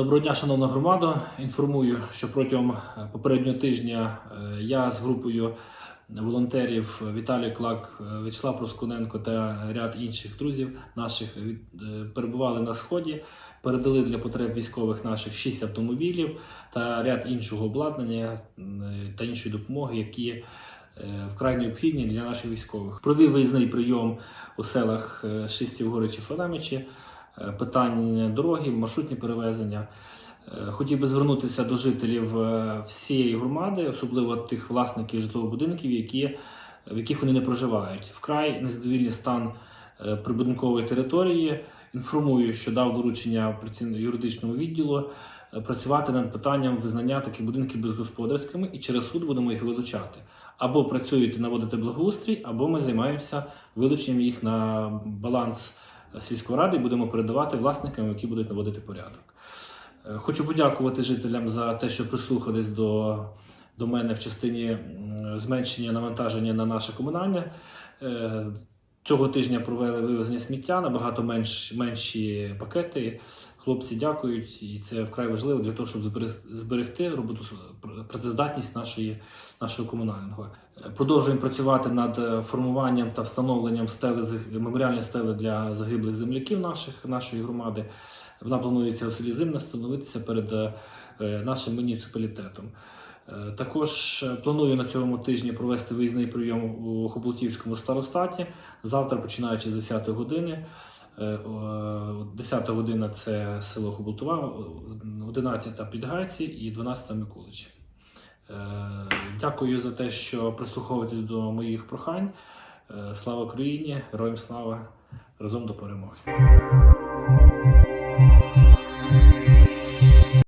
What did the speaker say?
Доброго дня, шановна громада. Інформую, що протягом е, попереднього тижня е, я з групою волонтерів Віталій Клак, е, Вячеслав Проскуненко та ряд інших друзів наших перебували на сході. Передали для потреб військових наших 6 автомобілів та ряд іншого обладнання та іншої допомоги, які вкрай необхідні для наших військових. Провів виїзний прийом у селах е, Шистів Е, питання дороги, маршрутні перевезення. Е, Хотів би звернутися до жителів е, всієї громади, особливо тих власників житлових будинків, які, в яких вони не проживають. Вкрай незадовільний стан прибудинкової території. Інформую, що дав доручення юридичному відділу працювати над питанням визнання таких будинків безгосподарськими, і через суд будемо їх вилучати. Або працюєте наводити благоустрій, або ми займаємося вилученням їх на баланс сільської ради і будемо передавати власникам, які будуть наводити порядок. Е, Хочу подякувати жителям за те, що прислухались до, до мене в частині зменшення навантаження на наше комунальне. Е, Цього тижня провели вивезення сміття набагато менш, менші пакети. Хлопці дякують, і це вкрай важливо для того, щоб зберег- зберегти роботу працездатність нашої, нашого комунального. Продовжуємо працювати над е, формуванням та встановленням стели меморіальної стели для загиблих земляків наших нашої громади. Вона планується у селі Зимне встановитися перед е, нашим муніципалітетом. Е, Також планую на цьому тижні провести виїзний прийом у Хоблутівському старостаті. Завтра, починаючи з 10 години. Е, о, 10 година це село Хоблутова, 11 Підгайці і 12 Миколичі. Е, Дякую за те, що прислуховуєтесь до моїх прохань. Е, Слава Україні! Героям слава! Разом до перемоги!